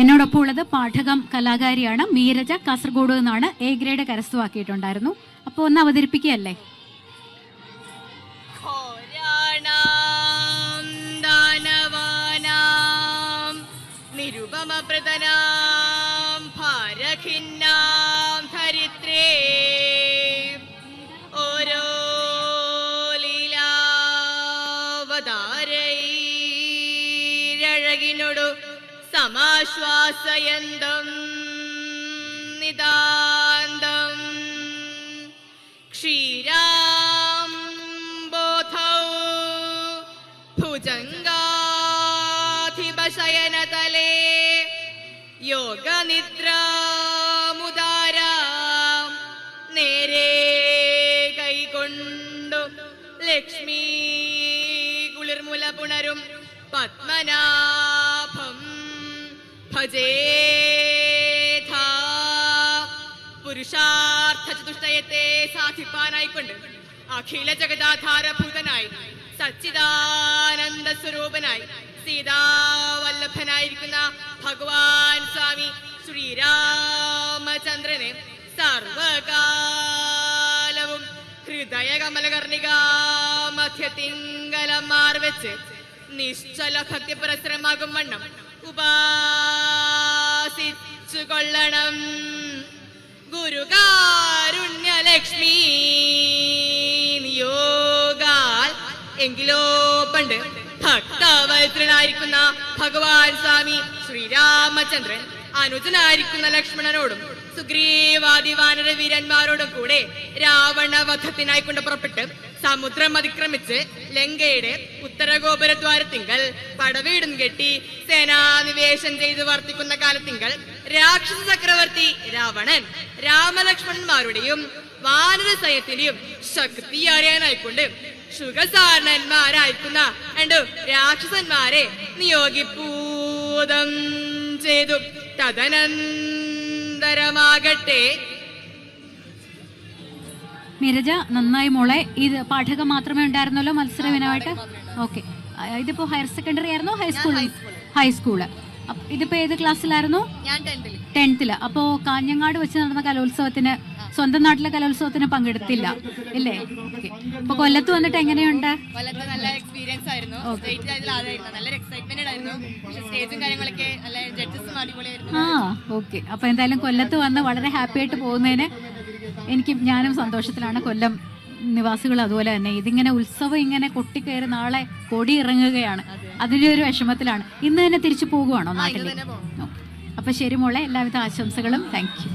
എന്നോടൊപ്പം ഉള്ളത് പാഠകം കലാകാരിയാണ് മീരജ കാസർഗോഡ് നിന്നാണ് എ ഗ്രേഡ് കരസ്ഥമാക്കിയിട്ടുണ്ടായിരുന്നു. അപ്പോൾ ഒന്ന് അവതരിപ്പിക്കുകയല്ലേ? ഭാരഖിന്നാം ധരിത്രേ. ഓരോ സമാശ്വാസയന്തം നിതാന്തം ക്ഷീരാം ബോധൗ ഭുജംഗാധിപശയനതലേ കൈകൊണ്ടു ലക്ഷ്മീ കുളിർമുല പുണരും പത്മനാഭം ഭജേധാ പുരുഷാർത്ഥ സാധിപ്പാനായിക്കൊണ്ട് അഖില ജഗദാധാരഭൂതനായി സച്ചിദാനന്ദ സ്വരൂപനായി സീതാവല്ലഭനായിരിക്കുന്ന ഭഗവാൻ സ്വാമി ശ്രീരാമചന്ദ്രനെ സർവകാലവും ഹൃദയകമലകർണികാ മധ്യത്തിങ്കലമാർ വെച്ച് നിശ്ചല ഭക്തി പുരസ്സരമാകും വണ്ണം. ഉപാസിച്ചു കൊള്ളണം ഗുരുകാരുണ്യലക്ഷ്മി നിയോഗാൽ എങ്കിലോ പണ്ട് ഭക്തവൈത്രനായിരിക്കുന്ന ഭഗവാൻ സ്വാമി ശ്രീരാമചന്ദ്രൻ. അനുജനായിരിക്കുന്ന ലക്ഷ്മണനോടും സുഗ്രീവാദി വാനര വീരന്മാരോടും കൂടെ രാവണ വധത്തിനായി കൊണ്ട് പുറപ്പെട്ട് സമുദ്രം അതിക്രമിച്ച് ലങ്കയുടെ ഉത്തരഗോപുരദ്വാരത്തിങ്കൽ പടവീടും കെട്ടി സേനാനിവേശം ചെയ്ത് വർത്തിക്കുന്ന കാലത്തിങ്കൽ രാക്ഷസ ചക്രവർത്തി രാവണൻ രാമലക്ഷ്മണന്മാരുടെയും വാനര സൈന്യത്തിന്റെയും ശക്തി അറിയാനായിക്കൊണ്ട് ശുഖസാരണന്മാരായിരിക്കുന്ന രണ്ട് രാക്ഷസന്മാരെ നിയോഗിപ്പൂതം ചെയ്തു. തദനന്തരമാകട്ടെ. മിരജ നന്നായി മോളെ. ഇത് പാഠകം മാത്രമേ ഉണ്ടായിരുന്നല്ലോ മത്സര വിനമായിട്ട് ഓക്കെ. ഇതിപ്പോ ഹയർ സെക്കൻഡറി ആയിരുന്നു? ഹൈസ്കൂൾ ഹൈസ്കൂൾ ഇതിപ്പോ ഏത് ക്ലാസ്സിലായിരുന്നു? ടെൻത്തിൽ. അപ്പോ കാഞ്ഞങ്ങാട് വെച്ച് നടന്ന കലോത്സവത്തിന് സ്വന്തം നാട്ടിലെ കലോത്സവത്തിന് പങ്കെടുത്തില്ല. ഇല്ലേ? അപ്പൊ കൊല്ലത്ത് വന്നിട്ട് എങ്ങനെയുണ്ട്? കൊല്ലത്ത് നല്ല എക്സ്പീരിയൻസ് ആയിരുന്നു. നല്ലൊരു എക്സൈറ്റ്മെന്റ് ആയിരുന്നു. സ്റ്റേജും കാര്യങ്ങളൊക്കെ നല്ല ജഡ്ജസും അടിപൊളിയായിരുന്നു. ആ ഓക്കെ അപ്പൊ എന്തായാലും കൊല്ലത്ത് വന്ന് വളരെ ഹാപ്പി ആയിട്ട് പോകുന്നതിന് എനിക്ക് ഞാനും സന്തോഷത്തിലാണ്. കൊല്ലം നിവാസികൾ അതുപോലെ തന്നെ. ഇതിങ്ങനെ ഉത്സവം ഇങ്ങനെ കൊട്ടിക്കയറി നാളെ കൊടി ഇറങ്ങുകയാണ് അതിന്റെ ഒരു വിഷമത്തിലാണ്. ഇന്ന് തന്നെ തിരിച്ചു പോകുവാണോ നാട്ടിൽ അപ്പൊ ശരി മോളെ. എല്ലാവിധ ആശംസകളും. Thank you